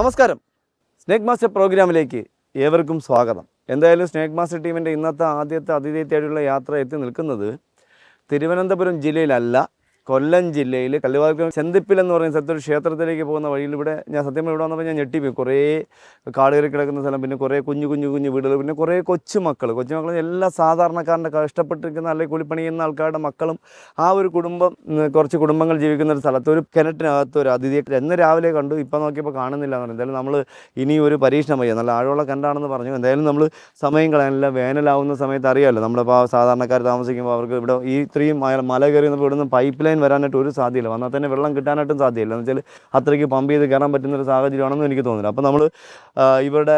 നമസ്കാരം. Snake master പ്രോഗ്രാമിലേക്ക് ഏവർക്കും സ്വാഗതം. എന്തായാലും സ്നേക് മാസ്റ്റർ ടീമിന്റെ ഇന്നത്തെ ആദ്യത്തെ അതിഥി യാത്ര എത്തി നിൽക്കുന്നത് തിരുവനന്തപുരം ജില്ലയിലല്ല കൊല്ലം ജില്ലയിൽ കല്ലുവാക്കം ചെന്തിപ്പിൽ എന്ന് പറയുന്ന സ്ഥലത്ത് ഒരു ക്ഷേത്രത്തിലേക്ക് പോകുന്ന വഴിയിൽ ഇവിടെ ഞാൻ സത്യം ഇവിടെ വന്നപ്പോൾ ഞാൻ ഞെട്ടിപ്പോയി കുറേ കാട് കയറി കിടക്കുന്ന സ്ഥലം പിന്നെ കുറേ കുഞ്ഞു കുഞ്ഞു കുഞ്ഞു വീടുകൾ പിന്നെ കുറേ കൊച്ചുമക്കൾ കൊച്ചുമക്കൾ എല്ലാ സാധാരണക്കാരന്റെ കഷ്ടപ്പെട്ടിരിക്കുന്ന അല്ലെങ്കിൽ കുളിപ്പണിയുന്ന ആൾക്കാരുടെ മക്കളും ആ ഒരു കുടുംബം കുറച്ച് കുടുംബങ്ങൾ ജീവിക്കുന്ന ഒരു സ്ഥലത്ത് ഒരു കിണറ്റിനകത്ത് ഒരു അതിഥിയെ എന്ന് രാവിലെ കണ്ടു ഇപ്പം നോക്കിയപ്പോൾ കാണുന്നില്ല എന്ന് പറഞ്ഞു. എന്തായാലും നമ്മൾ ഇനി ഒരു പരീക്ഷണം വയ്യ നല്ല ആഴമുള്ള കണ്ടാണെന്ന് പറഞ്ഞു. എന്തായാലും നമ്മൾ സമയം കളയാനില്ല വേനലാവുന്ന സമയത്ത് അറിയാമല്ലോ. നമ്മളിപ്പോൾ സാധാരണക്കാർ താമസിക്കുമ്പോൾ അവർക്ക് ഇവിടെ ഈ ഇത്രയും മല കയറി ഇവിടുന്ന് പൈപ്പ് ലൈൻ വരാനായിട്ട് ഒരു സാധ്യതയില്ല. വന്നാൽ തന്നെ വെള്ളം കിട്ടാനായിട്ടും സാധ്യതയില്ല. എന്ന് വെച്ചാൽ അത്രയ്ക്ക് പമ്പ് ചെയ്ത് കയറാൻ പറ്റുന്ന ഒരു സാഹചര്യമാണെന്ന് എനിക്ക് തോന്നുന്നില്ല. അപ്പോൾ നമ്മൾ ഇവരുടെ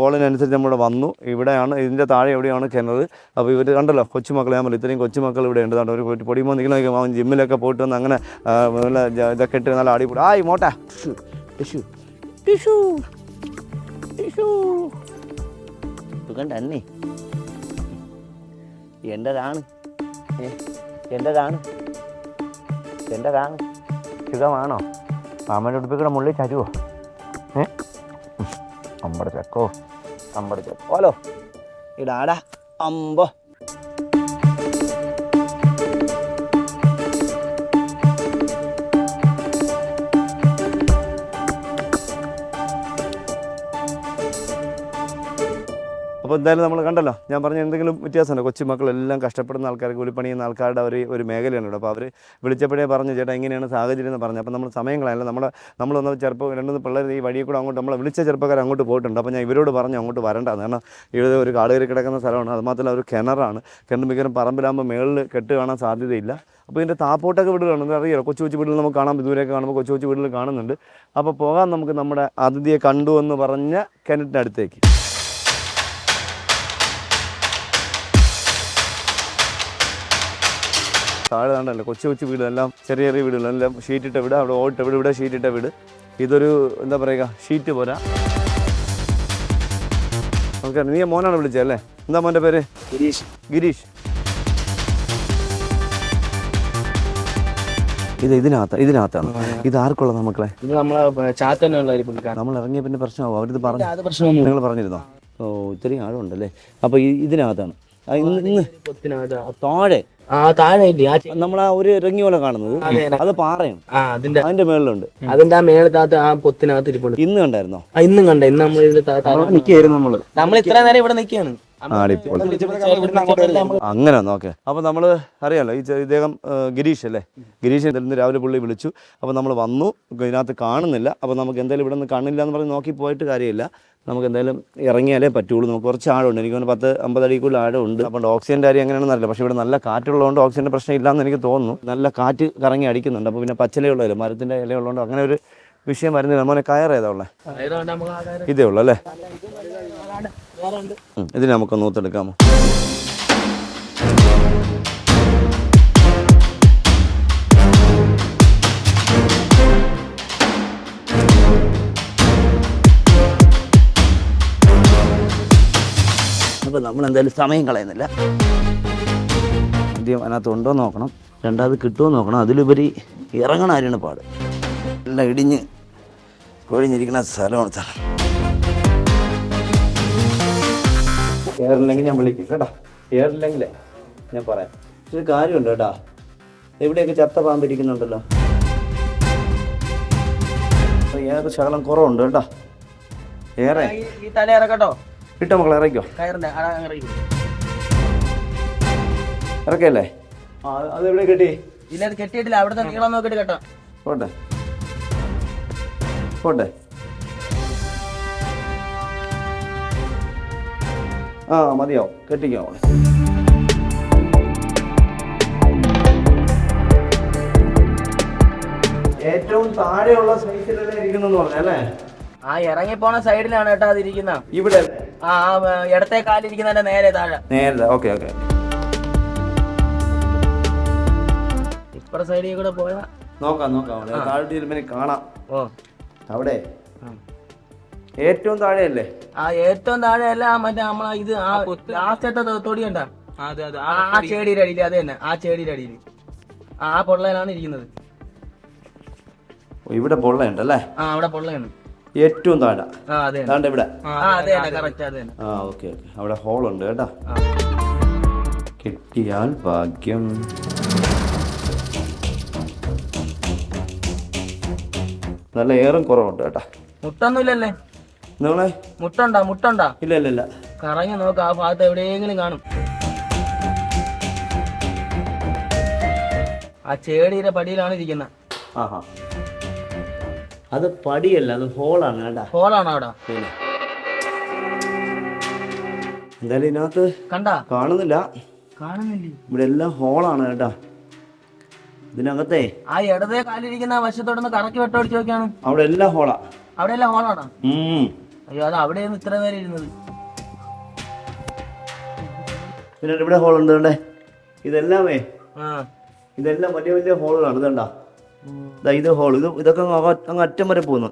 കോളിനനുസരിച്ച് നമ്മൾ വന്നു. ഇവിടെയാണ് ഇതിന്റെ താഴെ എവിടെയാണ് കിണർ അപ്പോൾ ഇവർ കണ്ടല്ലോ ഞാൻ പറഞ്ഞു ഇത്രയും കൊച്ചുമക്കൾ ഇവിടെ ഉണ്ട്. കേട്ടോ ഒരു പൊടിമോ നിൽക്കണമൊക്കെ അവൻ ജിമ്മിലൊക്കെ പോയിട്ട് വന്ന് അങ്ങനെ നല്ല ഇതൊക്കെ ഇട്ട് നല്ല അടിപൊളി. ആയി മോട്ട. എന്റെതാണ്. ഏ, എന്റെതാണ്? എന്റെതാണ് സുഖമാണോ? മാമന്റെ ഉടുപ്പിക്കൂടെ മുള്ളിൽ ചരുവോ ഏ. അമ്പട ചക്കോ? അമ്പട ചക്കോലോ ഇടാടാ അമ്പോ. അപ്പോൾ എന്തായാലും നമ്മൾ കണ്ടല്ലോ ഞാൻ പറഞ്ഞ എന്തെങ്കിലും വ്യത്യാസമുണ്ട്? കൊച്ചുമക്കളെല്ലാം കഷ്ടപ്പെടുന്ന ആൾക്കാർ കൂലിപ്പണി ചെയ്യുന്ന ആൾക്കാരുടെ ഒരു ഒരു മേഖലയാണ് ഇവിടെ അപ്പോൾ അവർ വിളിച്ചപ്പോഴേ പറഞ്ഞു ചേട്ടാ എങ്ങനെയാണ് സാഹചര്യം എന്ന് പറഞ്ഞു അപ്പോൾ നമ്മൾ സമയം കളയല്ല നമ്മുടെ നമ്മളൊന്ന് ചെറുപ്പം രണ്ടു പിള്ളേർ ഈ വഴിയിൽ കൂടെ അങ്ങോട്ട് നമ്മളെ വിളിച്ച ചെറുപ്പക്കാർ അങ്ങോട്ട് പോയിട്ടുണ്ട്. അപ്പോൾ ഞാൻ ഇവരോട് പറഞ്ഞു അങ്ങോട്ട് വരണ്ടെന്ന് കാരണം ഇവിടെ ഒരു കാട് കയറി കിടക്കുന്ന സ്ഥലമാണ്. അതുമാത്രമല്ല ഒരു കിണറാണ്. കിണർ മിക്കവാറും പറമ്പിലാകുമ്പോൾ മേളിൽ കെട്ട് കാണാൻ സാധ്യതയില്ല. അപ്പോൾ ഇതിന്റെ താപ്പോട്ടൊക്കെ വീടുകളുണ്ട് ഇത് അറിയാലോ കൊച്ചു കൊച്ചു വീടുകൾ നമുക്ക് കാണാം ദൂരെയൊക്കെ കാണുമ്പോൾ കൊച്ചു കൊച്ചു വീടുകൾ കാണുന്നുണ്ട്. അപ്പോൾ പോകാൻ നമുക്ക് നമ്മുടെ അതിഥിയെ കണ്ടു എന്ന് പറഞ്ഞ കിണറ്റിന്റെ അടുത്തേക്ക് താഴെ കണ്ടല്ലോ കൊച്ചു കൊച്ചു വീടുകളെല്ലാം ചെറിയ ചെറിയ വീടുകൾ എല്ലാം ഷീറ്റിട്ട വീട് അവിടെ ഓട്ട വീട് ഇവിടെ ഷീറ്റിട്ട വീട്. ഇതൊരു എന്താ പറയുക ഷീറ്റ് പോരാ. നമുക്ക് നീ മോനാണ് വിളിച്ചത് അല്ലേ? എന്താ മോന്റെ പേര്? ഗിരീഷ്. ഗിരീഷ്. ഇത് ഇതിനകത്ത് ഇതിനകത്താണ്. ഇത് ആർക്കുള്ള മക്കളെ? നമ്മൾ ഇറങ്ങിയ പിന്നെ പ്രശ്നമാവും? അവരിത് പറഞ്ഞു നിങ്ങൾ പറഞ്ഞിരുന്നോ? ഓ ഇത്രയും ആഴമുണ്ടല്ലേ അപ്പോൾ ഇതിനകത്താണ്. ഇന്ന് താഴെ ആ താഴെ ഇല്ലേ? ആ ചെ- നമ്മൾ ആ ഒരു ഇറങ്ങി പോലെ കാണുന്നത്. അതെ, പാറയാണ്. ആ അതിന്റെ അതിന്റെ മേളിലുണ്ട്. അതിന്റെ ആ മേളത്താത്ത ആ പൊത്തിനകത്ത് ഇരിപ്പുണ്ട്. ഇന്ന് കണ്ടായിരുന്നോ? ആ ഇന്നും കണ്ട. ഇന്ന് നമ്മൾ ഇതിന്റെ നിൽക്കായിരുന്നു നമ്മൾ. നമ്മൾ ഇത്ര നേരം ഇവിടെ നിൽക്കുകയാണ് അങ്ങനെ ഓക്കെ അപ്പോൾ നമ്മൾ അറിയാലോ ഈ ഇദ്ദേഹം ഗിരീഷ് അല്ലേ? ഗിരീഷ് ഇന്ന് രാവിലെ പുള്ളി വിളിച്ചു. അപ്പോൾ നമ്മൾ വന്നു ഇതിനകത്ത് കാണുന്നില്ല. അപ്പോൾ നമുക്ക് എന്തായാലും ഇവിടെ നിന്ന് കാണില്ല എന്ന് പറഞ്ഞ് നോക്കി പോയിട്ട് കാര്യമില്ല. നമുക്ക് എന്തായാലും ഇറങ്ങിയാലേ പറ്റുള്ളൂ. നമുക്ക് കുറച്ച് ആഴമുണ്ട്. എനിക്ക് തോന്നുന്നു പത്ത് അമ്പത് അടി കൂടുതൽ ആഴമുണ്ട്. അപ്പോൾ ഓക്സിജന്റെ കാര്യം എങ്ങനെയാണെന്ന് അറിയില്ല. പക്ഷേ ഇവിടെ നല്ല കാറ്റുള്ളതുകൊണ്ട് ഓക്സിജന്റെ പ്രശ്നം ഇല്ലയെന്ന് എനിക്ക് തോന്നുന്നു. നല്ല കാറ്റ് കറങ്ങി അടിക്കുന്നുണ്ട്. അപ്പോൾ പിന്നെ പച്ചിലയുള്ളതല്ലോ? മരത്തിന്റെ ഇലയുള്ളതുകൊണ്ട് അങ്ങനെ ഒരു വിഷയം വരുന്നില്ല. മോനെ കയറേതാ ഉള്ളത് ഇതേ ഉള്ളൂ അല്ലേ? ഇതിന് നമുക്ക് നൂത്തെടുക്കാമോ അപ്പോൾ നമ്മൾ എന്തായാലും സമയം കളയുന്നില്ല. ആദ്യം അതിനകത്ത് ഉണ്ടോ നോക്കണം. രണ്ടാമത് കിട്ടുമോ നോക്കണം. അതിലുപരി ഇറങ്ങണ ആരാണ് പാട്. എല്ലാം ഇടിഞ്ഞ് കൊഴിഞ്ഞിരിക്കുന്ന സ്ഥലമാണ് സ്ഥലം കയറില്ലെങ്കിൽ ഞാൻ വിളിക്കും കേട്ടോ. കയറില്ലെങ്കിലേ ഞാൻ പറയാം. ഒരു കാര്യമുണ്ട് കേട്ടാ. എവിടെയൊക്കെ ചത്ത പാമ്പിരിക്കുന്നുണ്ടല്ലോ ഏറെ ശകലം കുറവുണ്ട് കേട്ടാ? ഏറെ? ഈ തല ഇറക്കട്ടോ. കിട്ടോ മക്കളെ ഇറക്കോ ഇറക്കല്ലേ അത് എവിടെ കെട്ടി? ഇല്ല കെട്ടിയിട്ടില്ല. അവിടുത്തെ നീളം നോക്കിട്ട് കേട്ടോ. പോട്ടെ. പോട്ടെ. ആ മതിയാവും. കെട്ടിക്കോ ഏറ്റവും താഴെയുള്ള സൈസിലല്ലേ ഇരിക്കുന്നെന്ന് പറഞ്ഞല്ലേ ആ ഇറങ്ങി പോണ സൈഡിലാണ് കേട്ടോ അതിരിക്കുന്ന. ഇവിടെ ആ ഇടത്തെ കാലിരിക്കുന്നതിന്റെ നേരെ താഴെ. നേരെ ഓക്കെ ഓക്കെ. ഇപ്പുറ സൈഡിൽ കൂടെ പോയാ നോക്കാം നോക്കാം. അവിടെ കാണാം. ഓ. അവിടെ. ഏറ്റവും താഴെയല്ലേ? ആ ഏറ്റവും താഴെയല്ല മറ്റേ നമ്മളെ ഇത് ആ ലാസ്റ്റത്തെ തൊടി കണ്ട? ആ ആ ചേടിയുടെ അടിയിൽ അത് തന്നെ. ആ ചേടിയുടെ അടിയിൽ. ആ പൊള്ളയിലാണ് ഇരിക്കുന്നത്. ഓ, ഇവിടെ പൊള്ളയുണ്ടല്ലേ? ആ അവിടെ പൊള്ളയാണ് ഏറ്റവും താഴെ. ആ അതെ ഇവിടെ. ആ അതെ കറക്റ്റ് അതെ ആ ഓക്കെ ഓക്കെ. അവിടെ ഹോളുണ്ട് കേട്ടാ. കെട്ടിയാൽ കിട്ടിയാൽ ഭാഗ്യം. നല്ല ഏറും കുറവുണ്ട് കേട്ടാ. മുട്ടൊന്നുമില്ലല്ലേ? നിങ്ങളെ? മുട്ടുണ്ടാ? മുട്ടുണ്ടാ? ഇല്ല ഇല്ല ഇല്ല. കറങ്ങി നോക്ക് ആ ഭാഗത്ത് എവിടെയെങ്കിലും കാണും. ആ ചേടിയുടെ പടിയിലാണ് ഇരിക്കുന്നത് ആഹാ. അത് പടിയല്ല അത് ഹോളാണ് കേട്ടാ. ഹോളാണോ അവിടെ? പിന്നെ. എന്തായാലും ഇതിനകത്ത് കണ്ടാ? കാണുന്നില്ല. കാണുന്നില്ലേ. ഇവിടെ എല്ലാം ഹോളാണ് കേട്ടാ. ഇതിനകത്തെ ആ ഇടതേ കാലിരിക്കുന്ന വശത്തോടൊന്ന് കറക്കി വെട്ടോടിച്ച് നോക്കിയാണ്? അവിടെ എല്ലാം ഹോളാ. അവിടെ എല്ലാം ഹോളാണോ. അയ്യോ അത് അവിടെയാണ് ഇത്ര നേരം ഇരുന്നത്. പിന്നെ ഇവിടെ ഹോൾ ഉണ്ട് കണ്ടേ? ഇതെല്ലാമേ? ഇതെല്ലാം വലിയ വലിയ ഹോളുകളാണ് ഇതണ്ട ദാ ഇത് ഹോൾ ഇത് ഇതൊക്കെ അങ്ങ് അറ്റം വരെ പോകുന്നു.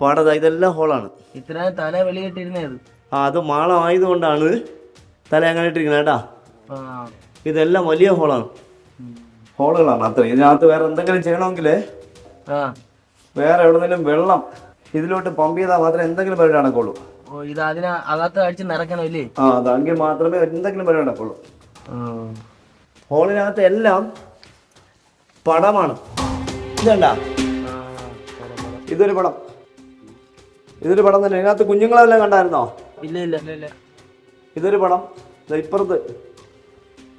പാടതാ ഇതെല്ലാം ഹോളാണ് ഇത്ര തല വെളിയിട്ടിരുന്നത് ആ അത് മാളം ആയതുകൊണ്ടാണ് തല അങ്ങനെ ഇട്ടിരിക്കുന്നത് കേട്ടാ. ഇതെല്ലാം വലിയ ഹോളാണ് ഹോളുകളാണ് അത്ര ഇതിനകത്ത് വേറെ എന്തെങ്കിലും ചെയ്യണമെങ്കിൽ വേറെ എവിടെന്നെങ്കിലും വെള്ളം ഇതിലോട്ട് പമ്പ് ചെയ്താൽ മാത്രമേ എന്തെങ്കിലും പരിപാടി നടക്കുള്ളൂ. ഓ ഇത് അതിന് അകത്ത് അടിച്ച് നിറയ്ക്കണം ഇല്ലേ? ആ അതാണെങ്കിൽ മാത്രമേ എന്തെങ്കിലും പരിപാടി നടക്കുള്ളൂ. ഹോളിനകത്ത് എല്ലാം പടമാണ്. ഇതണ്ട? ഇതൊരു പടം. ഇതൊരു പടം തന്നെ. ഇതിനകത്ത് കുഞ്ഞുങ്ങളെല്ലാം കണ്ടായിരുന്നോ? ഇല്ല ഇല്ല. ഇല്ല ഇതൊരു പടം. ഇപ്പുറത്ത്.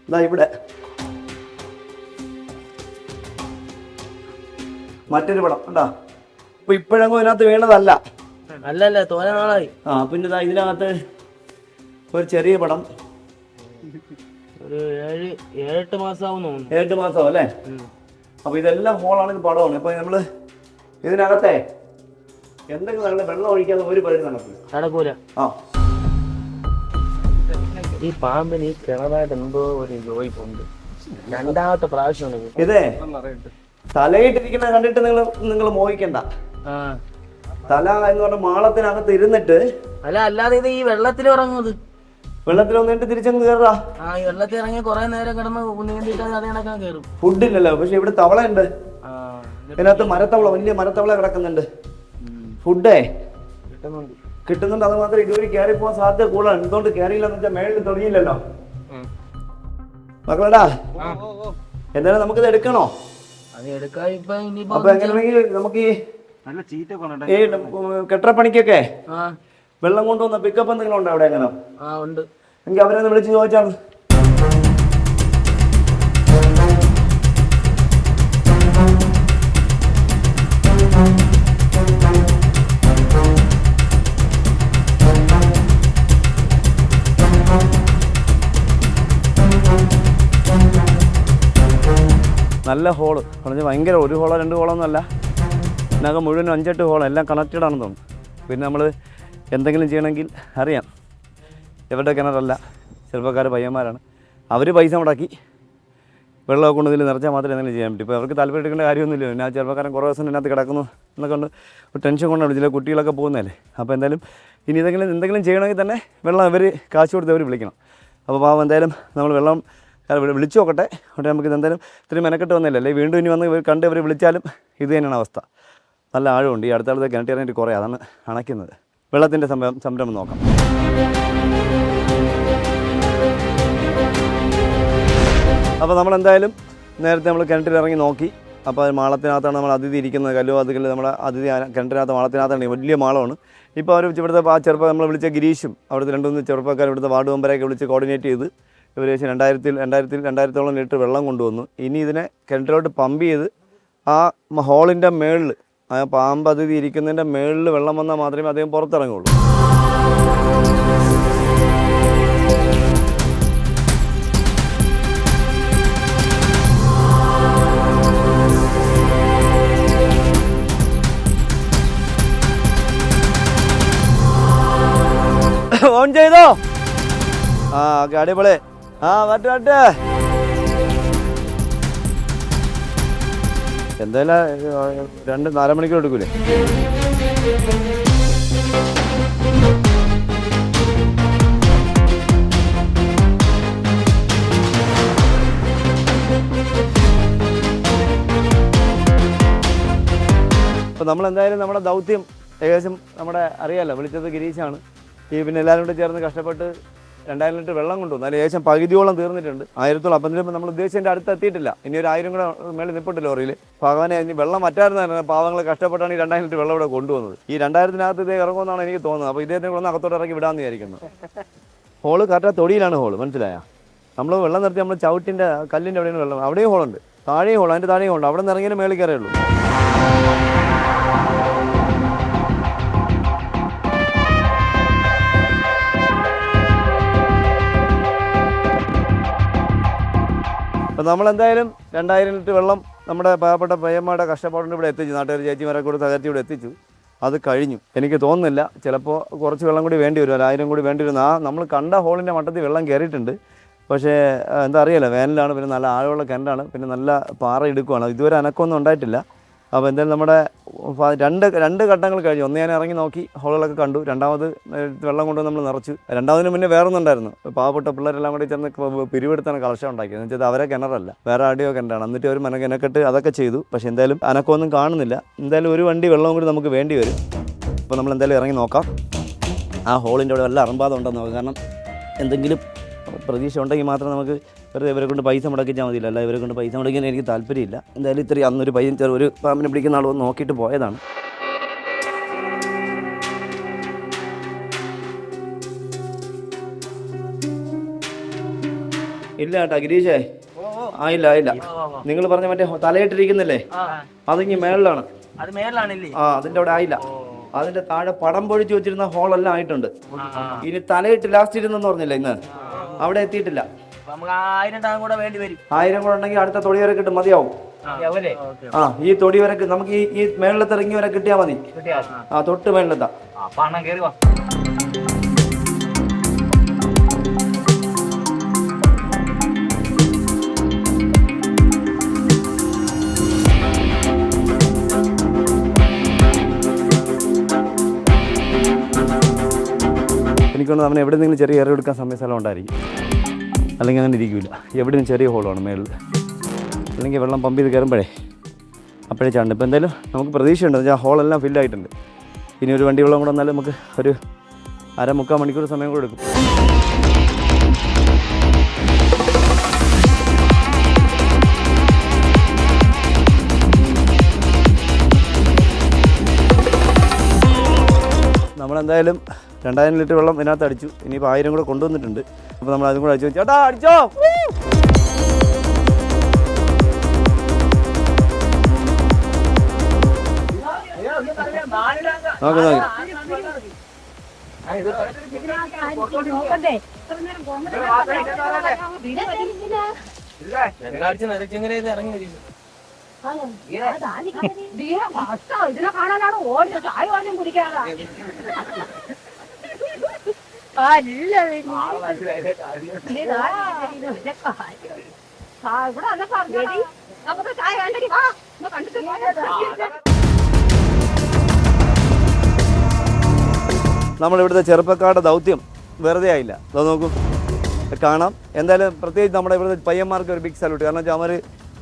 ഇതാ ഇവിടെ. മറ്റൊരു പടം. കണ്ടാ? ഇപ്പൊ ഇപ്പോഴങ്ങും ഇതിനകത്ത് വീണതല്ല. അല്ലല്ല അല്ല തോന നാളായി. ആ പിന്നെ ഇതിനകത്ത് ഒരു ചെറിയ പടം. ഒരു ഏഴ് ഏഴെട്ട് മാസമാവും തോന്നുന്നു. ഏഴ് മാസം അല്ലേ? അപ്പൊ ഇതെല്ലാം ഹോളാണ് ഇത് പടമാണ്. അപ്പൊ നമ്മൾ ഇതിനകത്തെ എന്തെങ്കിലും നല്ല വെള്ളം ഒഴിക്കാതെ ഒരു പരിധി നടക്കില്ല നടക്കൂല. ആ. ഈ പാമ്പിന് ഈ കിണറായിട്ട് എന്തോ ഒരു ജോയിപ്പുണ്ട് രണ്ടാമത്തെ പ്രാവശ്യമാണ് ഇത്. തലയിട്ടിരിക്കുന്ന കണ്ടിട്ട് നിങ്ങൾ നിങ്ങൾ മോഹിക്കണ്ട. തല എന്ന് പറഞ്ഞ മാളത്തിനകത്ത് ഇരുന്നിട്ട് അല്ല അല്ലാതെ ഇത് ഈ വെള്ളത്തിൽ ഇറങ്ങുന്നത്. വെള്ളത്തിൽ വന്നിട്ട് തിരിച്ചങ്ങ് കയറാ ആ ഈ വെള്ളത്തിൽ ഇറങ്ങി കുറെ നേരം കിടന്ന് നീന്തിട്ട് അത് കണക്കാൻ കയറും ഫുഡില്ലല്ലോ പക്ഷെ ഇവിടെ തവള ഉണ്ട് ഇതിനകത്ത് മരത്തവള വലിയ മരത്തവള കിടക്കുന്നുണ്ട്. ഫുഡേ? കിട്ടുന്നുണ്ട്. കിട്ടുന്നുണ്ട് അത് മാത്രം ഇതുവരെ കയറി പോകാൻ സാധ്യത കൂടുതലാണ് എന്തുകൊണ്ട് കയറിയില്ലെന്ന് വെച്ചാൽ മേളിൽ തുടങ്ങിയില്ലല്ലോ മക്കളടാ എന്തായാലും നമുക്കിത് എടുക്കണോ? അത് ഇപ്പൊ ഇനിയിപ്പോ അപ്പൊ എങ്ങനെയാണെങ്കിൽ നമുക്ക് ഈ നല്ല ചീറ്റ ഈ ആ. വെള്ളം കൊണ്ടുവന്ന പിക്കപ്പ് എന്തെങ്കിലും ഉണ്ടോ അവിടെ എങ്ങനെ? ആ ഉണ്ട്. എങ്കിൽ അവരെ ഒന്ന് വിളിച്ച് ചോദിച്ചാൽ നല്ല ഹോൾ പറഞ്ഞാൽ ഭയങ്കര ഒരു ഹോളോ രണ്ട് ഹോളൊന്നും അല്ല. ഇതിനകം മുഴുവൻ അഞ്ചെട്ട് ഹോൾ എല്ലാം കണക്റ്റഡ് ആണെന്ന് തോന്നുന്നു. പിന്നെ നമ്മൾ എന്തെങ്കിലും ചെയ്യണമെങ്കിൽ അറിയാം. ഇവരുടെ കിണറല്ല. ചെറുപ്പക്കാർ പയ്യന്മാരാണ്. അവർ പൈസ മുടക്കി വെള്ളമൊക്കെ കൊണ്ട് ഇതിൽ നിറച്ചാൽ മാത്രമേ എന്തെങ്കിലും ചെയ്യാൻ പറ്റൂ. ഇപ്പോൾ അവർക്ക് താല്പര്യം എടുക്കേണ്ട കാര്യമൊന്നുമില്ല. പിന്നെ ആ ചെറുപ്പക്കാരൻ കുറേ ദിവസം ഇതിനകത്ത് കിടക്കുന്നു എന്നൊക്കെ കൊണ്ട് ഒരു ടെൻഷൻ കൊണ്ടാണ് ചില കുട്ടികളൊക്കെ പോകുന്നതല്ലേ. അപ്പോൾ എന്തായാലും ഇനി ഇതെങ്കിലും എന്തെങ്കിലും ചെയ്യണമെങ്കിൽ തന്നെ വെള്ളം ഇവർ കാശ് കൊടുത്ത് അവർ വിളിക്കണം. അപ്പോൾ പാവം എന്തായാലും നമ്മൾ വെള്ളം വിളിച്ചു നോക്കട്ടെ. അവിടെ നമുക്ക് എന്തായാലും ഇത്രയും മെനക്കെട്ട് വന്നില്ല അല്ലെങ്കിൽ വീണ്ടും ഇനി വന്ന് കണ്ട് ഇവർ വിളിച്ചാലും ഇത് തന്നെയാണ് അവസ്ഥ. നല്ല ആഴമുണ്ട്. ഈ അടുത്ത കാലത്ത് കിണറ്റിറങ്ങിയിട്ട് കുറേ. അതാണ് അണയ്ക്കുന്നത്. വെള്ളത്തിന്റെ സംരംഭം സംരംഭം നോക്കാം. അപ്പോൾ നമ്മൾ എന്തായാലും നേരത്തെ നമ്മൾ കിണറ്റിലിറങ്ങി നോക്കി. അപ്പോൾ അത് മാളത്തിനകത്താണ് നമ്മൾ അതിഥി ഇരിക്കുന്നത്. കല്ലു അതിൽ നമ്മുടെ അതിഥി കിണറ്റിനകത്ത് മാളത്തിനകത്താണ്. വലിയ മാളമാണ്. ഇപ്പോൾ അവർ ഇവിടുത്തെ ആ ചെറുപ്പം നമ്മൾ വിളിച്ച ഗിരീഷും അവിടുത്തെ രണ്ടു മൂന്ന് ചെറുപ്പക്കാർ ഇവിടുത്തെ വാർഡ് മെമ്പറെയൊക്കെ വിളിച്ച് കോർഡിനേറ്റ് ചെയ്ത് ഇവർ ഏകദേശം രണ്ടായിരത്തിൽ രണ്ടായിരത്തിൽ രണ്ടായിരത്തോളം ലിറ്റർ വെള്ളം കൊണ്ടുവന്നു. ഇനി ഇതിനെ കിണറ്റിലോട്ട് പമ്പ് ചെയ്ത് ആ ഹോളിന്റെ മേളിൽ ആ പാമ്പ് അത് ഇരിക്കുന്നതിന്റെ മേളിൽ വെള്ളം വന്നാൽ മാത്രമേ അദ്ദേഹം പുറത്തിറങ്ങുള്ളൂ. ഓൺ ചെയ്തോ? ആ ഓക്കെ അടിപൊളി. ആ വട്ട് വരട്ടെ. എന്തായാലും രണ്ട് നാല് മണിക്കൂർ എടുക്കൂലേ? അപ്പോൾ നമ്മൾ എന്തായാലും നമ്മുടെ ദൗത്യം ഏകദേശം നമ്മുടെ അറിയാലോ വിളിച്ചത് ഗിരീഷാണ്. ഈ പിന്നെ എല്ലാവരും കൂടെ ചേർന്ന് കഷ്ടപ്പെട്ട് രണ്ടായിരം ലിറ്റർ വെള്ളം കൊണ്ടുവന്നു. അതിൽ ഏകദേശം പകുതിയോളം തീർന്നിട്ടുണ്ട്. ആയിരത്തോളം അപ്പം ഇതിലിപ്പോൾ നമ്മൾ ഉദ്ദേശിച്ചതിന്റെ അടുത്ത് എത്തിയിട്ടില്ല ഇനി ഒരു ആയിരം കൂടെ മേളിൽ നിൽപ്പുണ്ട് ലോറിയിൽ ഭഗവാനെ ഇനി വെള്ളം മറ്റായിരുന്നായിരുന്നു പാവങ്ങൾ കഷ്ടപ്പെട്ടാണ് ഈ രണ്ടായിരം ലിറ്റർ വെള്ളം ഇവിടെ കൊണ്ടുവന്നത്. ഈ രണ്ടായിരത്തിനകത്ത് ഇതേ ഇറങ്ങുമെന്നാണ് എനിക്ക് തോന്നുന്നത്. അപ്പോൾ ഇദ്ദേഹത്തിന് കൂടെ അകത്തോട്ട് ഇറക്കി വിടാമെന്ന് വിചാരിക്കുന്നു. ഹോൾ കറക്റ്റ് തൊടിയിലാണ് ഹോൾ. മനസ്സിലായ? നമ്മൾ വെള്ളം നിർത്തി നമ്മൾ ചവിട്ടിന്റെ കല്ലിന്റെ അവിടെയാണ് വെള്ളം. അവിടെയും ഹോളുണ്ട്. താഴെയും ഹോൾ അതിന്റെ താഴെയും ഹോളുണ്ട്. അവിടെ നിന്ന് ഇറങ്ങിയാലും മേളിൽ കയറേ ഉള്ളൂ അപ്പം നമ്മളെന്തായാലും രണ്ടായിരം ലിറ്റർ വെള്ളം നമ്മുടെ പാവപ്പെട്ട പയ്യന്മാരുടെ കഷ്ടപ്പാടിന് ഇവിടെ എത്തിച്ചു. നാട്ടുകാർ ചേച്ചിമാരെ കൂടെ തകർത്തി ഇവിടെ എത്തിച്ചു. അത് കഴിഞ്ഞു. എനിക്ക് തോന്നുന്നില്ല. ചിലപ്പോൾ കുറച്ച് വെള്ളം കൂടി വേണ്ടി വരും. ഒരായിരം കൂടി വേണ്ടി വരും. ആ നമ്മൾ കണ്ട ഹോളിന്റെ മട്ടത്തിൽ വെള്ളം കയറിയിട്ടുണ്ട്. പക്ഷേ എന്താ അറിയില്ല. വേനലാണ് പിന്നെ നല്ല ആഴമുള്ള കിണറാണ് പിന്നെ നല്ല പാറ എടുക്കുവാണ് ഇതുവരെ അനക്കമൊന്നും ഉണ്ടായിട്ടില്ല. അപ്പോൾ എന്തായാലും നമ്മുടെ രണ്ട് രണ്ട് ഘട്ടങ്ങൾ കഴിഞ്ഞു. ഒന്ന് ഞാൻ ഇറങ്ങി നോക്കി ഹോളുകളൊക്കെ കണ്ടു. രണ്ടാമത് വെള്ളം കൊണ്ട് നമ്മൾ നിറച്ചു. രണ്ടാമതിന് മുന്നേ വേറെ ഒന്നുണ്ടായിരുന്നു പാവപ്പെട്ട പിള്ളേരെല്ലാം കൂടി ചേർന്ന് പിരിവെടുത്താണ് കളക്ഷൻ ഉണ്ടാക്കിയത്. എന്ന് വെച്ചാൽ അവരെ കിണറല്ല. വേറെ ആടിയോ കിണറാണ്. എന്നിട്ട് അവർ മനക്കെനക്കെട്ട് അതൊക്കെ ചെയ്തു. പക്ഷേ എന്തായാലും അനക്കൊന്നും കാണുന്നില്ല. എന്തായാലും ഒരു വണ്ടി വെള്ളം കൂടി നമുക്ക് വേണ്ടി വരും. അപ്പോൾ നമ്മൾ എന്തായാലും ഇറങ്ങി നോക്കാം. ആ ഹോളിന്റെ അവിടെ വല്ല അറമ്പാതുണ്ടെന്ന് നോക്കാം. കാരണം എന്തെങ്കിലും പ്രതീക്ഷ ഉണ്ടെങ്കിൽ മാത്രം നമുക്ക് വെറുതെ ഇവരെ കൊണ്ട് പൈസ മുടക്കിച്ചാൽ മതിയില്ല. അല്ല ഇവരെ കൊണ്ട് പൈസ മുടക്കാൻ എനിക്ക് താല്പര്യമില്ല. എന്തായാലും ഇത്രയും അന്നൊരു പയ്യൻ ചെറു ഒരു പാമ്പിനെ പിടിക്കുന്ന ആൾ വന്ന് നോക്കിയിട്ട് പോയതാണ്. ഇല്ല കേട്ടാ ഗിരീഷേ. ആ ഇല്ല ഇല്ല. നിങ്ങൾ പറഞ്ഞ മറ്റേ തലയിട്ടിരിക്കുന്നില്ലേ? അതിങ്ങി മേളിലാണ്. ആ അതിന്റെ അവിടെ ആയില്ല അതിന്റെ താഴെ പടം പൊഴിച്ചു വെച്ചിരുന്ന ഹോളെല്ലാം ആയിട്ടുണ്ട്. ഇനി തലയിട്ട് ലാസ്റ്റ് ഇരുന്നെന്ന് പറഞ്ഞില്ല ഇന്ന്? അവിടെ എത്തിയിട്ടില്ല. നമുക്ക് ആയിരം കൂടെ വേണ്ടി വരും. ആയിരം കൂടെ ഉണ്ടെങ്കിൽ അടുത്ത തൊടി വരെ കിട്ടും മതിയാവും. ആ ഈ തൊടി വരെ നമുക്ക് ഈ ഈ മേളിലത്തെ ഇറങ്ങി വരെ കിട്ടിയാൽ മതി. ആ തൊട്ട് മേളിലെത്താ. പണം കയറി വാ. എനിക്കൊന്ന് അവൻ എവിടെയെങ്കിലും ചെറിയ ഏറെ എടുക്കാൻ സമയ സ്ഥലം ഉണ്ടായിരിക്കും. അല്ലെങ്കിൽ അങ്ങനെ ഇരിക്കില്ല എവിടെയും ചെറിയ ഹോളാണ് മേളിൽ. അല്ലെങ്കിൽ വെള്ളം പമ്പ് ചെയ്ത് കയറുമ്പോഴേ അപ്പോഴേ ചാണ്ട്. ഇപ്പോൾ എന്തായാലും നമുക്ക് പ്രതീക്ഷയുണ്ട്. വെച്ചാൽ ഹോളെല്ലാം ഫില്ലായിട്ടുണ്ട് ഇനി ഒരു വണ്ടി വെള്ളം കൂടെ വന്നാലും നമുക്ക് ഒരു അര മുക്കാൽ മണിക്കൂർ സമയം കൂടെ എടുക്കും. നമ്മളെന്തായാലും രണ്ടായിരം ലിറ്റർ വെള്ളം ഇതിനകത്ത് അടിച്ചു. ഇനിയിപ്പോൾ ആയിരം കൂടെ കൊണ്ടുവന്നിട്ടുണ്ട്. അപ്പോൾ നമ്മൾ അതും കൂടെ അടിച്ചു ചേട്ടാ അടിച്ചോ! നോക്ക് നോക്ക്. ഇതിനെ കാണാനാണ് ചായ കുടിക്കാതാ ആ ഇല്ല ഇവിടെ അല്ല പറഞ്ഞേടി നമുക്ക് ചായ വാ കണ്ടിട്ട് നമ്മളിവിടുത്തെ ചെറുപ്പക്കാരുടെ ദൗത്യം വെറുതെ ആയില്ല. അത് നോക്കൂ. കാണാം. എന്തായാലും പ്രത്യേകിച്ച് നമ്മുടെ ഇവിടുത്തെ പയ്യന്മാർക്ക് ഒരു ബിഗ് സല്യൂട്ട് കാരണം വെച്ചാൽ അവർ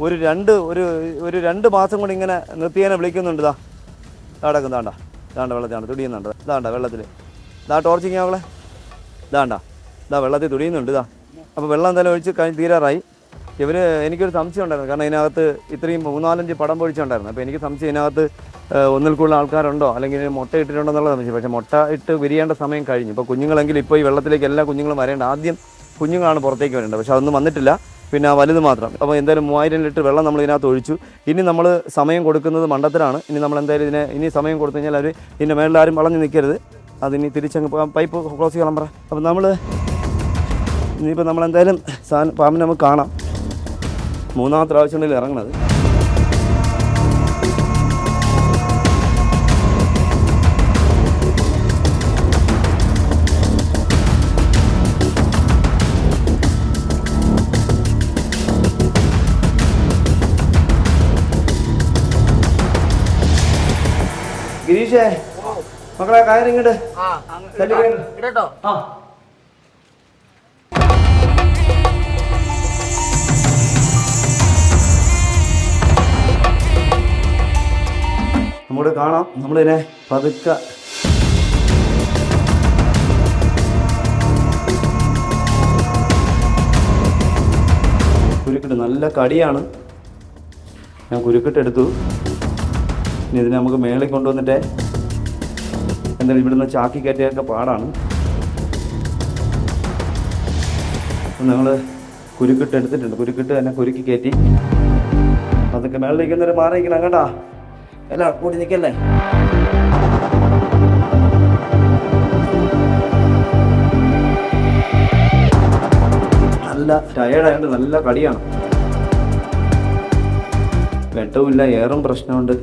ഒരു രണ്ട് ഒരു ഒരു രണ്ട് മാസം കൊണ്ട് ഇങ്ങനെ നിർത്തിയേനെ വിളിക്കുന്നുണ്ട്. ദാ നടക്കും താണ്ട താണ്ട വെള്ളത്തിലാണ് തുടിയുന്നുണ്ട് താണ്ട വെള്ളത്തിൽ ഇതാ ടോർച്ചിങ് അവളെ. ഇതാണ്ട ഇതാ വെള്ളത്തിൽ തുടിയുന്നുണ്ട് ഇതാ അപ്പോൾ വെള്ളം എന്തായാലും ഒഴിച്ച് കഴിഞ്ഞ് തീരാറായി. ഇവർ എനിക്കൊരു സംശയം ഉണ്ടായിരുന്നു. കാരണം ഇതിനകത്ത് ഇത്രയും മൂന്നാലഞ്ച് പടം പൊഴിച്ചുണ്ടായിരുന്നു അപ്പോൾ എനിക്ക് സംശയം ഇതിനകത്ത് ഒന്നിൽ കൂടുതൽ ആൾക്കാരുണ്ടോ? അല്ലെങ്കിൽ മുട്ട ഇട്ടിട്ടുണ്ടോ എന്നുള്ള സംശയം. പക്ഷേ മുട്ട ഇട്ട് വിരിയേണ്ട സമയം കഴിഞ്ഞു. ഇപ്പോൾ കുഞ്ഞുങ്ങളെങ്കിൽ ഇപ്പോൾ ഈ വെള്ളത്തിലേക്ക് എല്ലാ കുഞ്ഞുങ്ങളും വരേണ്ട. ആദ്യം കുഞ്ഞുങ്ങളാണ് പുറത്തേക്ക് വരേണ്ടത്. പക്ഷേ അതൊന്നും വന്നിട്ടില്ല. പിന്നെ വലുത് മാത്രം. അപ്പോൾ എന്തായാലും മൂവായിരം ലിറ്റർ വെള്ളം നമ്മൾ ഇതിനകത്ത് ഒഴിച്ചു. ഇനി നമ്മൾ സമയം കൊടുക്കുന്നത് മണ്ടത്തിലാണ് ഇനി നമ്മൾ എന്തായാലും ഇതിനെ ഇനി സമയം കൊടുത്തു കഴിഞ്ഞാൽ അവർ ഇതിന്റെ മേളിൽ ആരും വളഞ്ഞു നിൽക്കരുത്. അതിനി തിരിച്ചങ്ങ് പൈപ്പ് ക്ലോസ് ചെയ്യണം പറ. അപ്പം നമ്മൾ ഇനിയിപ്പോൾ നമ്മളെന്തായാലും സാധനം പാമ്പിനെ നമുക്ക് കാണാം. മൂന്നാമത്തെ പ്രാവശ്യങ്ങളിൽ ഇറങ്ങണത്. ഗിരീഷേ മക്കളെ കയറിങ്ങോട്ട്. ഇടട്ടോ. ആ. നമ്മുടെ കാണാം. നമ്മളിതിനെ പതുക്കെ. കുരുക്കിട്ട് നല്ല കടിയാണ്. ഞാൻ കുരുക്കിട്ടെടുത്തു. ഇനി ഇതിനെ നമുക്ക് മേളിൽ കൊണ്ടുവന്നിട്ട് എന്തായാലും ഇവിടുന്ന് ചാക്കി കയറ്റിയൊക്കെ പാടാണ്. ഞങ്ങൾ കുരുക്കിട്ട് എടുത്തിട്ടുണ്ട്. കുരുക്കിട്ട് തന്നെ കുരുക്കി കയറ്റി. അതൊക്കെ മേളിലേക്ക് എന്നൊരു മാറി നിൽക്കണം കേട്ടാ. എല്ലാം കൂടി നിൽക്കല്ലേ? നല്ല ടയേർഡായതുകൊണ്ട് നല്ല കടിയാണ്. വെട്ടവുമില്ല ഏറും പ്രശ്നമുണ്ട്.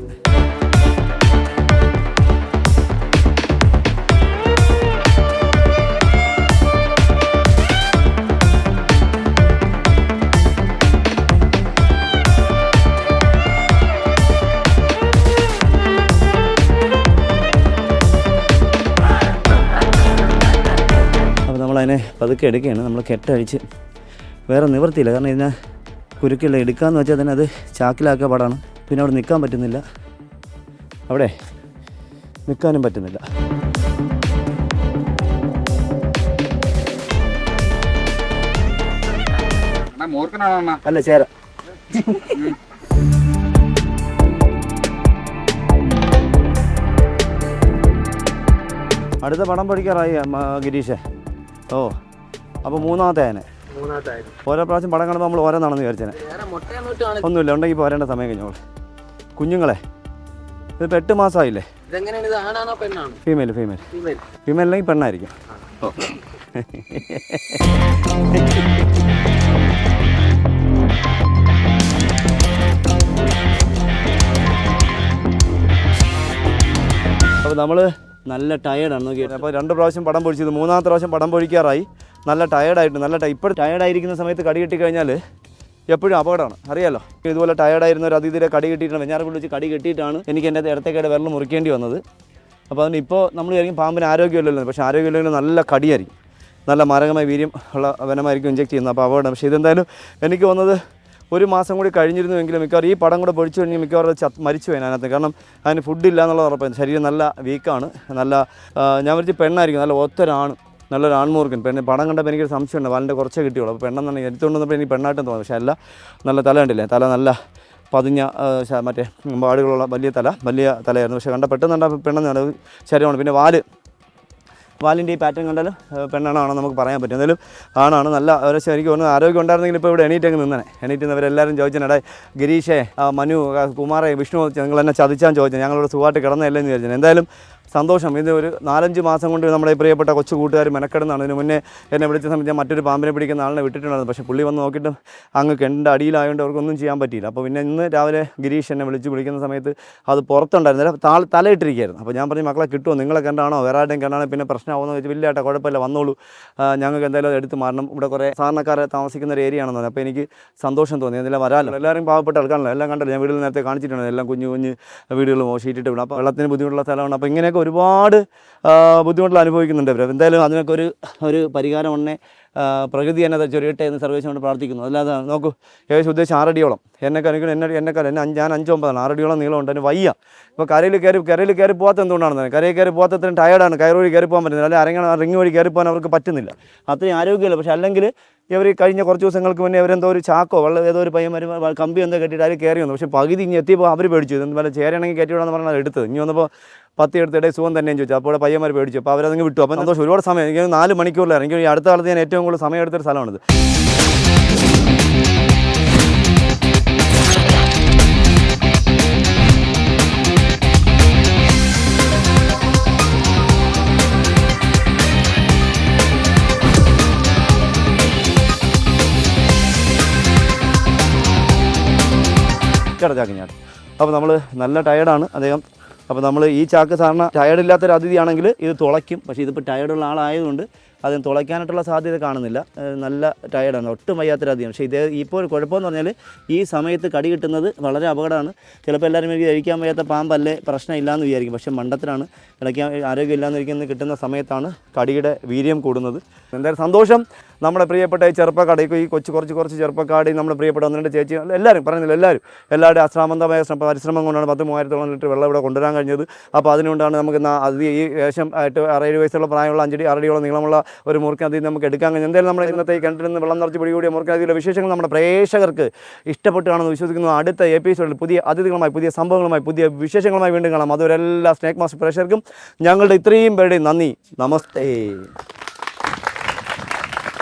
നമ്മളതിനെ പതുക്കെ എടുക്കുകയാണ്. നമ്മൾ കെട്ടഴിച്ച് വേറെ നിവർത്തിയില്ല കാരണം ഇതിനെ കുരുക്കില്ല എടുക്കാമെന്ന് വെച്ചാൽ തന്നെ അത് ചാക്കിലാക്കിയ പാടാണ്. പിന്നെ അവിടെ നിൽക്കാൻ പറ്റുന്നില്ല. അവിടെ നിൽക്കാനും പറ്റുന്നില്ല. അല്ല ചേര. അടുത്ത പടം പഠിക്കാറായി ഗിരീഷേ. ഓ അപ്പോൾ മൂന്നാമത്തെ ആയത് ഓരോ പ്രാവശ്യം പടം കാണുമ്പോൾ നമ്മൾ ഓരോന്നാണെന്ന് വിചാരിച്ചേനെ. മുട്ടയൊന്നും ഒന്നുമില്ല ഉണ്ടെങ്കിൽ പോരേണ്ട സമയം കഴിഞ്ഞോളൂ കുഞ്ഞുങ്ങളെ ഇതിപ്പോൾ എട്ട് മാസമായില്ലേ ഫീമെയിൽ ഫീമെയിൽ ഫീമെയിൽ അല്ലെങ്കിൽ പെണ്ണായിരിക്കും. അപ്പോൾ നമ്മൾ നല്ല ടയേർഡാണ് നോക്കി അപ്പോൾ രണ്ട് പ്രാവശ്യം പടം പൊഴിച്ചത് മൂന്നാമത്തെ പ്രാവശ്യം പടം പൊഴിക്കാറായി. നല്ല ടയേർഡായിട്ട് നല്ല ടൈ ഇപ്പോൾ ടയേർഡായിരിക്കുന്ന സമയത്ത് കടി കിട്ടിക്കഴിഞ്ഞാൽ എപ്പോഴും അപകടമാണ്. അറിയാലോ? ഇതുപോലെ ടയേർഡായിരുന്ന ഒരു അതിഥിയുടെ കടി കിട്ടിയിട്ടാണ് വെഞ്ഞാറ് വെച്ച് കടി കിട്ടിയിട്ടാണ് എനിക്ക് എന്റെ ഇടത്തേക്കയുടെ വെള്ളം മുറിക്കേണ്ടി വന്നത്. അപ്പോൾ അതിന് ഇപ്പോൾ നമ്മൾ വിചാരിക്കും പാമ്പിന് ആരോഗ്യമില്ലല്ലോ പക്ഷേ ആരോഗ്യമില്ലെങ്കിൽ നല്ല കടിയായിരിക്കും. നല്ല മാരകമായ വീര്യം ഉള്ള വനമായിരിക്കും ഇഞ്ചെക്ട് ചെയ്യുന്നത്. അപ്പോൾ അപകടം. പക്ഷേ ഇതെന്തായാലും എനിക്ക് വന്നത് ഒരു മാസം കൂടി കഴിഞ്ഞിരുന്നുവെങ്കിലും മിക്കവാറും ഈ പടം കൂടെ പൊടിച്ചു കഴിഞ്ഞാൽ മിക്കവാറും ചത്ത് മരിച്ചു പോയി അതിനകത്ത്. കാരണം അതിന് ഫുഡില്ല എന്നുള്ളത് ഉറപ്പാണ് ശരീരം നല്ല വീക്കാണ് നല്ല ഞാൻ വിളിച്ച് പെണ്ണായിരിക്കും. നല്ല ഒത്തൊരാണ്. നല്ലൊരു ആൺമൂർക്കൻ പെണ്ണ് പടം കണ്ടപ്പോൾ എനിക്കൊരു സംശയമുണ്ട്. വാലിന്റെ കുറച്ചേ കിട്ടിയുള്ളൂ. അപ്പോൾ പെണ്ണെന്നാണ് എടുത്തുകൊണ്ട് വന്നപ്പോൾ എനിക്ക് പെണ്ണായിട്ടും തോന്നി. പക്ഷേ അല്ല നല്ല തല കണ്ടില്ലേ? തല നല്ല പതിഞ്ഞ മറ്റേ പാടുകളുള്ള വലിയ തല. വലിയ തലയായിരുന്നു. പക്ഷേ കണ്ട പെട്ടെന്ന് കണ്ട പെണ്ണെന്നാണ് ശരീരമാണ്. പിന്നെ വാൽ വാലിന്റെ ഈ പാറ്റേൺ കണ്ടാൽ പെണ്ണാണോ നമുക്ക് പറയാൻ പറ്റും. എന്തായാലും ആണാണ് നല്ല ഒരു എനിക്ക് തോന്നുന്നു ആരോഗ്യം ഉണ്ടായിരുന്നെങ്കിൽ ഇപ്പോൾ ഇവിടെ എണീറ്റ് അങ്ങ് നിന്നനെ. എണീറ്റ് നിന്നവരെല്ലാവരും ചോദിച്ചാൽ ഗിരീഷേ മനു കുമാറെ വിഷ്ണു ഞങ്ങൾ എന്നെ ചതിച്ചാൻ ചോദിച്ചത്. ഞങ്ങളോട് സുഖമായിട്ട് കിടന്നല്ലേ എന്ന് ചോദിച്ചത്. എന്തായാലും സന്തോഷം. ഇത് ഒരു നാലഞ്ച് മാസം കൊണ്ട് നമ്മുടെ പ്രിയപ്പെട്ട കൊച്ചു കൂട്ടുകാർ മെനക്കെടുന്നതാണ്. ഇതിന് മുന്നേ എന്നെ വിളിച്ച സമയത്ത് ഞാൻ മറ്റൊരു പാമ്പിനെ പിടിക്കുന്ന ആളിനെ വിട്ടിട്ടുണ്ടായിരുന്നു. പക്ഷേ പുള്ളി വന്ന് നോക്കിയിട്ട് അങ്ങ് കെണ്ടിന്റെ അടിയിലായതുകൊണ്ട് അവർക്കൊന്നും ചെയ്യാൻ പറ്റിയില്ല. അപ്പോൾ പിന്നെ ഇന്ന് രാവിലെ ഗിരീഷ് എന്നെ വിളിച്ച് വിളിക്കുന്ന സമയത്ത് അത് പുറത്തുണ്ടായിരുന്നില്ല താൾ തലയിട്ടിരിക്കുകയായിരുന്നു. അപ്പോൾ ഞാൻ പറഞ്ഞു മക്കളെ കിട്ടുമോ നിങ്ങളെ കണ്ടാണോ? വേറെ ആരുടെയും കണ്ടാണോ? പിന്നെ പ്രശ്നമാവുമെന്ന് വെച്ചാൽ വലിയ ആട്ടെ കുഴപ്പമില്ല. വന്നോളൂ. ഞങ്ങൾക്ക് എന്തായാലും അത് എടുത്ത് മാറണം. ഇവിടെ കുറേ സാധാരണക്കാരെ താമസിക്കുന്ന ഒരു ഏരിയ ആണെന്ന് അപ്പോൾ എനിക്ക് സന്തോഷം തോന്നി. എന്തെങ്കിലും വരാമല്ലോ എല്ലാവരും പാവപ്പെട്ട ആൾക്കാണല്ലോ എല്ലാം കണ്ടല്ലോ. ഞാൻ വീട്ടിൽ നേരത്തെ കാണിച്ചിട്ടുണ്ട്. എല്ലാം കുഞ്ഞു കുഞ്ഞ് വീടുകളും ഷീറ്റിട്ട് വിടും അപ്പോൾ വെള്ളത്തിന് ബുദ്ധിമുട്ടുള്ള സ്ഥലമാണ്. അപ്പോൾ ഇങ്ങനെയൊക്കെ ഒരുപാട് ബുദ്ധിമുട്ടുകൾ അനുഭവിക്കുന്നുണ്ട് അവർ എന്തായാലും അതിനൊക്കെ ഒരു ഒരു പരിഹാരം ഉടനെ പ്രകൃതി എന്നെ ചൊരിയട്ടെ എന്ന് സർവേശ്വരൻ കൊണ്ട് പ്രാർത്ഥിക്കുന്നു. അല്ലാതെ നോക്കൂ ഏകദേശം ഉദ്ദേശം ആറടിയോളം. എന്നൊക്കെ എനിക്ക് എന്നെ എന്നെക്കാൾ എന്നെ അഞ്ച് ഒമ്പതാണ്. ആറടിയോളം നീളമുണ്ട് അതിന് വയ്യ. ഇപ്പോൾ കരയിൽ കയറി കരയിൽ കയറി പോകാത്ത എന്തുകൊണ്ടാണ് തന്നെ കരയിൽ കയറി പോകാത്തത്രയും ടയർഡാണ് കയറി വഴി കയറി പോകാൻ പറ്റുന്നില്ല. അല്ലെങ്കിൽ അരങ്ങ റിങ് വഴി കയറി പോകാൻ അവർക്ക് പറ്റുന്നില്ല. അത്രയും ആരോഗ്യമില്ല പക്ഷേ അല്ലെങ്കിൽ ഇവർ കഴിഞ്ഞ കുറച്ച് ദിവസങ്ങൾക്ക് മുന്നേ അവരെന്തോ ഒരു ചാക്കോ വെള്ളം ഏതോ ഒരു പയ്യൻ വരുമ്പോൾ കമ്പി എന്തോ കെട്ടിയിട്ട് അതിൽ കയറി വന്നു. പക്ഷേ പകുതി ഇനി എത്തിയപ്പോൾ അവർ പേടിച്ചു. ഇതെന്ന് പോലെ ചേരണമെങ്കിൽ കയറ്റി വിടാന്ന് പറഞ്ഞാൽ എടുത്തത്. ഇനി വന്നപ്പോൾ പത്തി എടുത്തിടെ സുഖം തന്നെയും ചോദിച്ചു. അപ്പോൾ പയ്യന്മാർ പേടിച്ചു. അപ്പോൾ അവരതങ്ങ് വിട്ടു. അപ്പോൾ സന്തോഷം. ഒരുപാട് സമയം. എനിക്ക് നാല് മണിക്കൂറിലാണ് എനിക്ക് അടുത്ത കാലത്ത് ഞാൻ ഏറ്റവും കൂടുതൽ സമയം എടുത്തൊരു സ്ഥലമാണിത്. ചാക്ക് ഞാൻ അപ്പോൾ നമ്മൾ നല്ല ടയർഡാണ് അദ്ദേഹം. അപ്പോൾ നമ്മൾ ഈ ചാക്ക് സാധാരണ ടയർഡില്ലാത്തൊരു അതിഥിയാണെങ്കിൽ ഇത് തുളയ്ക്കും. പക്ഷേ ഇതിപ്പോൾ ടയർഡുള്ള ആളായതുകൊണ്ട് അദ്ദേഹം തുളയ്ക്കാനായിട്ടുള്ള സാധ്യത കാണുന്നില്ല. നല്ല ടയർഡാണ് ഒട്ടും വയ്യാത്തൊരു അതിഥിയാണ്. പക്ഷേ ഇതേ ഇപ്പോൾ ഒരു കുഴപ്പമെന്ന് പറഞ്ഞാൽ ഈ സമയത്ത് കടി കിട്ടുന്നത് വളരെ അപകടമാണ്. ചിലപ്പോൾ എല്ലാവരും എനിക്ക് കഴിക്കാൻ വയ്യാത്ത പാമ്പല്ലേ പ്രശ്നമില്ലാന്ന് വിചാരിക്കും. പക്ഷേ മണ്ടത്തിലാണ് കിടക്കാൻ ആരോഗ്യമില്ലാന്നിരിക്കുന്ന കിട്ടുന്ന സമയത്താണ് കടിയുടെ വീര്യം കൂടുന്നത്. എന്തായാലും സന്തോഷം. നമ്മുടെ പ്രിയപ്പെട്ട ഈ ചെറുപ്പക്കാട് ഈ കൊച്ചു കുറച്ച് കുറച്ച് ചെറുപ്പക്കാട് നമ്മുടെ പ്രിയപ്പെട്ട ഒന്ന് രണ്ട് ചേച്ചി എല്ലാവരും പറയുന്നില്ല എല്ലാവരും. എല്ലാവരുടെ അശ്രാമന്തമായ ശ്രമ- പരിശ്രമം കൊണ്ടാണ് പത്ത് മൂവായിരത്തോളം ലിറ്റർ വെള്ളം ഇവിടെ കൊണ്ടുവരാൻ കഴിഞ്ഞത്. അപ്പോൾ അതിനുകൊണ്ടാണ് നമുക്ക് അത് ഈ ഏകദേശം എട്ട് അറേഴ് വയസ്സുള്ള പ്രായമുള്ള അഞ്ചടി ആറടിയോളം നീളമുള്ള ഒരു മുറുക്കി അതിൽ നമുക്ക് എടുക്കാൻ കഴിഞ്ഞു. എന്തായാലും നമ്മുടെ ഇന്നത്തെ ഈ കിണറ്റിൽ നിന്ന് വെള്ളം നിറച്ച് പിടികൂടിയ മുറുക്കി അതിലെ വിശേഷങ്ങൾ നമ്മുടെ പ്രേക്ഷകർക്ക് ഇഷ്ടപ്പെട്ടാണെന്ന് വിശ്വസിക്കുന്നു. അടുത്ത എപ്പിസോഡിൽ പുതിയ അതിഥികളുമായി പുതിയ സംഭവങ്ങളുമായി പുതിയ വിശേഷങ്ങളുമായി വീണ്ടും കാണാം. അതുവരെ എല്ലാ സ്നേക് മാസ്റ്റർ പ്രേക്ഷകർക്കും ഞങ്ങളുടെ ഇത്രയും പേരുടെയും നന്ദി. നമസ്തേ.